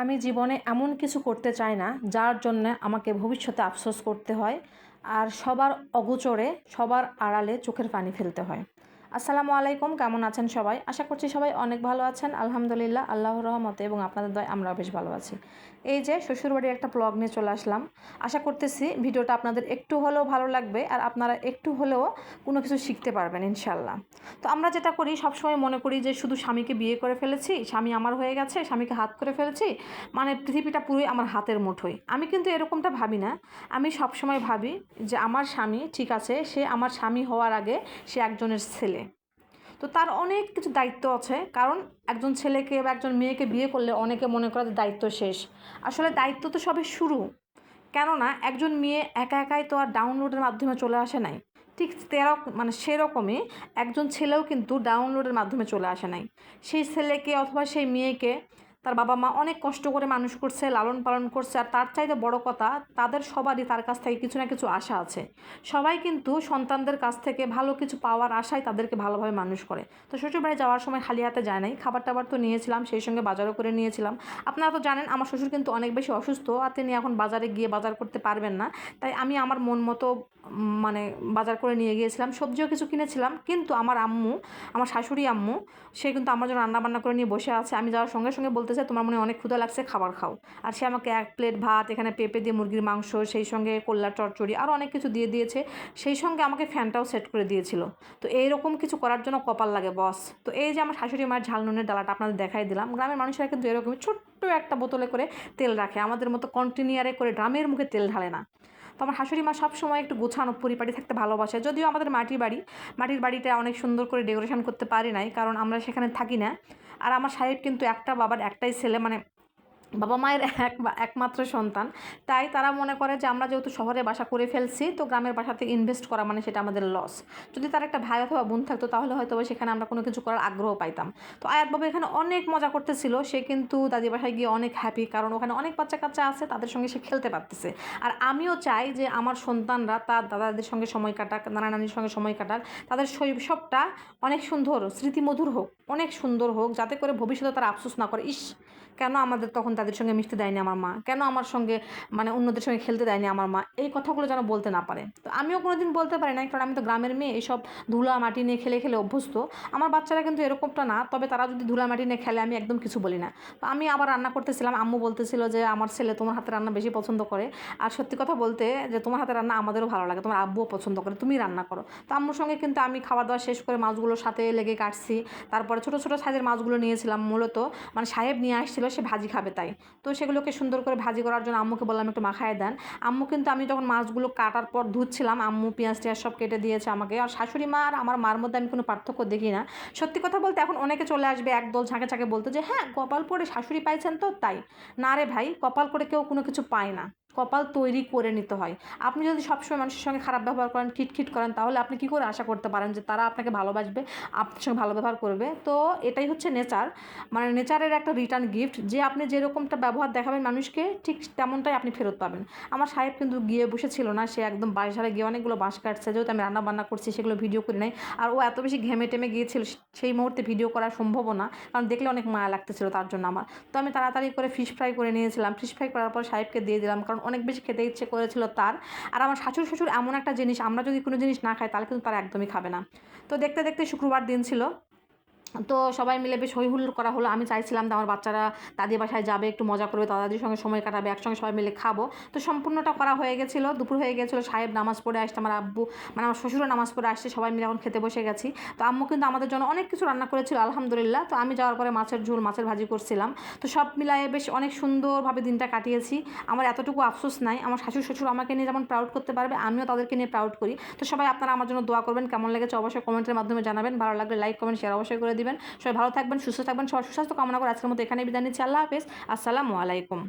আমি জীবনে এমন কিছু করতে চাই না, যার জন্য আমাকে ভবিষ্যতে আফসোস করতে হয় আর সবার অগোচরে সবার আড়ালে চোখের পানি ফেলতে হয়। আসসালামু আলাইকুম, কেমন আছেন সবাই? আশা করছি সবাই অনেক ভালো আছেন। আলহামদুলিল্লাহ, আল্লাহর রহমতে এবং আপনাদের দয় আমরাও বেশ ভালো আছি। এই যে শ্বশুরবাড়ির একটা ব্লগ নিয়ে চলে আসলাম। আশা করতেছি ভিডিওটা আপনাদের একটু হলেও ভালো লাগবে আর আপনারা একটু হলেও কোনো কিছু শিখতে পারবেন ইনশাল্লাহ তো আমরা যেটা করি, সবসময় মনে করি যে শুধু স্বামীকে বিয়ে করে ফেলেছি, স্বামী আমার হয়ে গেছে, স্বামীকে হাত করে ফেলেছি মানে পৃথিবীটা পুরোই আমার হাতের মুঠোয় আমি কিন্তু এরকমটা ভাবি না। আমি সবসময় ভাবি যে আমার স্বামী ঠিক আছে, সে আমার স্বামী হওয়ার আগে সে একজনের ছেলে। তো তার অনেক কিছু দায়িত্ব আছে। কারণ একজন ছেলেকে বা একজন মেয়েকে বিয়ে করলে অনেকে মনে করে দায়িত্ব শেষ। আসলে দায়িত্ব তো সবে শুরু। কেননা একজন মেয়ে একা একাই তো আর ডাউনলোডের মাধ্যমে চলে আসে নাই। ঠিক তেরো মানে সেরকমই একজন ছেলেও কিন্তু ডাউনলোডের মাধ্যমে চলে আসে নাই। সেই ছেলেকে অথবা সেই মেয়েকে তার বাবা মা অনেক কষ্ট করে মানুষ করছে, লালন পালন করছে, আর তার চাইতে বড় কথা তাদের সবারই তার কাছ থেকে কিছু না কিছু আশা আছে। সবাই কিন্তু সন্তানদের কাছ থেকে ভালো কিছু পাওয়ার আশায় তাদেরকে ভালোভাবে মানুষ করে। তো শ্বশুরবাড়ি যাওয়ার সময় খালি হাতে যায় নাই খাবার টাবার তো নিয়েছিলাম, সেই সঙ্গে বাজারও করে নিয়েছিলাম। আপনারা তো জানেন আমার শ্বশুর কিন্তু অনেক বেশি অসুস্থ, আর তিনি এখন বাজারে গিয়ে বাজার করতে পারবেন না। তাই আমি আমার মন মতো মানে বাজার করে নিয়ে গিয়েছিলাম, সবজিও কিছু কিনেছিলাম, কিন্তু আমার আম্মু, আমার শাশুড়ি আম্মু, সে কিন্তু আমার জন্য রান্নাবান্না করে নিয়ে বসে আছে। আমি যাওয়ার সঙ্গে সঙ্গে বলতেছে, তোমার মনে অনেক ক্ষুধা লাগছে, খাবার খাও। আর সে আমাকে এক প্লেট ভাত, এখানে পেঁপে দিয়ে মুরগির মাংস, সেই সঙ্গে কল্যার চচ্চড়ি আরও অনেক কিছু দিয়ে দিয়েছে। সেই সঙ্গে আমাকে ফ্যানটাও সেট করে দিয়েছিল। তো এইরকম কিছু করার জন্য কপাল লাগে বস তো এই যে আমার শাশুড়ি মায়ের ঝাল নুনের ডালাটা আপনাদের দেখাই দিলাম। গ্রামের মানুষেরা কিন্তু এরকমই ছোট্ট একটা বোতলে করে তেল রাখে। আমাদের মতো কন্টিনিয়ারে করে ড্রামের মুখে তেল ঢালে না। তো আমার শাশুড়ি মা সবসময় একটু গোছানো পরিপাটি থাকতে ভালোবাসে। যদিও আমাদের মাটির বাড়ি, মাটির বাড়িটা অনেক সুন্দর করে ডেকোরেশন করতে পারি নাই, কারণ আমরা সেখানে থাকি না। আর আমার সাহেব কিন্তু একটা বাবার একটাই ছেলে মানে বাবা মায়ের এক একমাত্র সন্তান। তাই তারা মনে করে যে আমরা যেহেতু শহরে বাসা করে ফেলছি, তো গ্রামের বাসাতে ইনভেস্ট করা মানে সেটা আমাদের লস যদি তার একটা ভাই অথবা বোন থাকতো, তাহলে হয়তো সেখানে আমরা কোনো কিছু করার আগ্রহ পাইতাম। তো আয়াত বাবা এখানে অনেক মজা করতেছিল। সে কিন্তু দাদি বাসায় গিয়ে অনেক হ্যাপি কারণ ওখানে অনেক বাচ্চা কাচ্চা আছে, তাদের সঙ্গে সে খেলতে পারতেছে। আর আমিও চাই যে আমার সন্তানরা, তার দাদাদের সঙ্গে সময় কাটাক, নানা নানির সঙ্গে সময় কাটাক, তাদের শৈশবটা অনেক সুন্দর, স্মৃতিমধুর হোক, অনেক সুন্দর হোক, যাতে করে ভবিষ্যতে তারা আফসোস না করে, ইস, কেন আমাদের তখন তাদের সঙ্গে মিশতে দেয়নি আমার মা। কেন আমার সঙ্গে মানে অন্যদের সঙ্গে খেলতে দেয়নি আমার মা? এই কথাগুলো যেন বলতে না পারে। তো আমিও কোনো দিন বলতে পারি না কারণ আমি তো গ্রামের মেয়ে, এইসব ধুলা মাটি নিয়ে খেলে খেলে অভ্যস্ত। আমার বাচ্চারা কিন্তু এরকমটা না, তবে তারা যদি ধুলা মাটি নিয়ে খেলে, আমি একদম কিছু বলি না। তো আমি আবার রান্না করতেছিলাম, আম্মু বলতেছিল যে আমার ছেলে তোমার হাতে রান্না বেশি পছন্দ করে। আর সত্যি কথা বলতে, যে তোমার হাতে রান্না আমাদেরও ভালো লাগে, তোমার আব্বুও পছন্দ করে, তুমি রান্না করো। তো আম্মুর সঙ্গে কিন্তু আমি খাওয়া দাওয়া শেষ করে মাছগুলোর সাথে লেগে কাটছি। তারপরে ছোটো ছোটো সাইজের মাছগুলো নিয়েছিলাম, মূলত মানে সাহেব নিয়ে আসছিল, সে ভাজি খাবে তাই। তো সেগুলোকে সুন্দর করে ভাজি করার জন্য আম্মুকে বললাম একটু মাখায় দেন। আম্মু কিন্তু আমি যখন মাছগুলো কাটার পর ধুচ্ছিলাম, আম্মু পেঁয়াজ টিয়াজ সব কেটে দিয়েছে আমাকে। আর শাশুড়ি মা আর আমার মার মধ্যে আমি কোনো পার্থক্য দেখি না। সত্যি কথা বলতে এখন অনেকে চলে আসবে একদল ঝাঁকে ঝাঁকে বলতে যে হ্যাঁ কপাল পরে শাশুড়ি পাইছেন তো তাই। না রে ভাই, কপাল করে কেউ কোনো কিছু পায় না। কপাল তৈরি করে নিতে হয়। আপনি যদি সবসময় মানুষের সঙ্গে খারাপ ব্যবহার করেন, খিটখিট করেন, তাহলে আপনি কী করে আশা করতে পারেন যে তারা আপনাকে ভালোবাসবে, আপনার সঙ্গে ভালো ব্যবহার করবে? তো এটাই হচ্ছে নেচার মানে নেচারের একটা রিটার্ন গিফট যে আপনি যেরকমটা ব্যবহার দেখাবেন মানুষকে, ঠিক তেমনটাই আপনি ফেরত পাবেন। আমার সাহেব কিন্তু গিয়ে বসেছিল না, সে একদম বাসারে গিয়ে অনেকগুলো বাঁশ কাটছে, যেহেতু আমি রান্না বান্না করছি, সেগুলো ভিডিও করি নাই। আর ও এত বেশি ঘেমে টেমে গিয়েছিল সেই মুহূর্তে ভিডিও করা সম্ভব না, কারণ দেখলে অনেক মায়া লাগতেছিল তার জন্য আমার। তো আমি তাড়াতাড়ি করে ফিশ ফ্রাই করে নিয়েছিলাম। ফিশ ফ্রাই করার পর সাহেবকে দিয়ে দিলাম, কারণ অনেক বেশি খেতে ইচ্ছে করেছিল তার। আর আমার শাশুড় শ্বশুর এমন একটা জিনিস, আমরা যদি কোনো জিনিস না খাই তাহলে কিন্তু তারা একদমই খাবে না। তো দেখতে দেখতে শুক্রবার দিন ছিল। তো সবাই মিলে বেশ হই হুল্লোড় করা হলো। আমি চাইছিলাম যে আমার বাচ্চারা দাদি বাসায় যাবে, একটু মজা করবে দাদির সঙ্গে সময় কাটাবে, একসঙ্গে সবাই মিলে খাব। তো সম্পূর্ণটা করা হয়ে গেছিল, দুপুর হয়ে গেছিল, সাহেব নামাজ পড়ে আসছে, আমার আব্বু মানে আমার শ্বশুরও নামাজ পড়ে আসছে, সবাই মিলে এখন খেতে বসে গেছি। তো আম্মু কিন্তু আমাদের জন্য অনেক কিছু রান্না করেছিল, আলহামদুলিল্লাহ। তো আমি যাওয়ার পরে মাছের ঝোল, মাছের ভাজি করছিলাম। তো সব মিলায়ে বেশ অনেক সুন্দরভাবে দিনটা কাটিয়েছি। আমার এতটুকু আফসোস নাই, আমার শাশুর শ্বশুর আমাকে নিয়ে যেমন প্রাউড করতে পারবে, আমিও তাদেরকে নিয়ে প্রাউড করি। তো সবাই আপনারা আমার জন্য দোয়া করবেন, কেমন লেগেছে অবশ্যই কমেন্টের মাধ্যমে জানাবেন। ভালো লাগলে লাইক কমেন্ট শেয়ার অবশ্যই করে দিবেন। সবাই ভালো থাকবেন, সুস্থ থাকবেন, সবার সুস্বাস্থ্য কামনা করে আজকের মতো এখানে বিদায় নিচ্ছি। আল্লাহ হাফেজ। আসসালামু আলাইকুম।